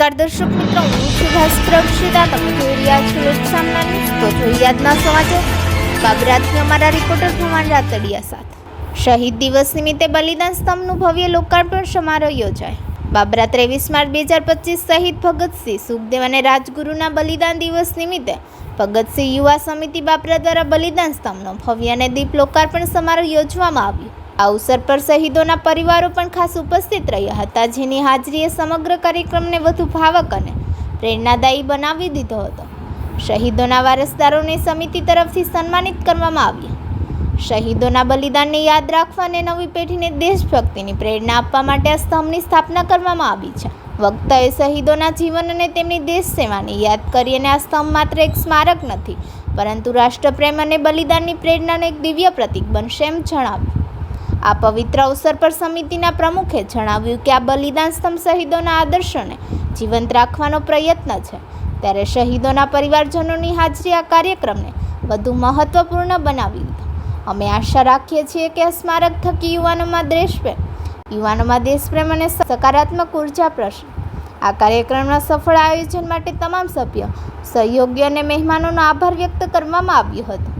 નમસ્કાર દર્શક મિત્રો, હું છું ભાસ્કર તમે જોઈ રહ્યા છો લોકસામના તો જોઈએ આજના સમાચાર. બાબરાથી અમારા રિપોર્ટર ભવાન રાતડિયા સાથે. શહીદ દિવસ નિમિત્તે બલિદાન સ્તંભનું ભવ્ય લોકાર્પણ સમારોહ યોજાય. બાબરા ત્રેવીસ માર્ચ બે હજાર પચીસ શહીદ ભગતસિંહ સુખદેવ અને રાજગુરુના બલિદાન દિવસ નિમિત્તે ભગતસિંહ યુવા સમિતિ બાબરા દ્વારા બલિદાન સ્તંભનો ભવ્ય અને દીપ લોકાર્પણ સમારોહ યોજવામાં આવ્યો. આ અવસર પર શહીદોના પરિવારો પણ ખાસ ઉપસ્થિત રહ્યા હતા, જેની હાજરીએ સમગ્ર કાર્યક્રમને વધુ ભાવક અને પ્રેરણાદાયી બનાવી દીધો હતો. શહીદોના વારસદારોને સમિતિ તરફથી સન્માનિત કરવામાં આવ્યા. શહીદોના બલિદાનને યાદ રાખવા અને નવી પેઢીને દેશભક્તિની પ્રેરણા આપવા માટે આ સ્તંભની સ્થાપના કરવામાં આવી છે. વક્તાએ શહીદોના જીવન અને તેમની દેશ સેવાને યાદ કરી અને આ સ્તંભ માત્ર એક સ્મારક નથી, પરંતુ રાષ્ટ્રપ્રેમ અને બલિદાનની પ્રેરણાનું એક દિવ્ય પ્રતીક બનશે એમ જણાવ્યું. આ પવિત્ર અવસર પર સમિતિના પ્રમુખે જણાવ્યું કે આ બલિદાન સ્તંભ શહીદોના આદર્શોને જીવંત રાખવાનો પ્રયત્ન છે. ત્યારે શહીદોના પરિવારજનોની હાજરી આ કાર્યક્રમને વધુ મહત્વપૂર્ણ બનાવી દીધો. અમે આશા રાખીએ છીએ કે આ સ્મારક થકી યુવાનોમાં દેશપ્રેમ યુવાનોમાં દેશપ્રેમ અને સકારાત્મક ઊર્જા પ્રશ્ન આ કાર્યક્રમના સફળ આયોજન માટે તમામ સભ્યો સહયોગીઓ અને મહેમાનોનો આભાર વ્યક્ત કરવામાં આવ્યો હતો.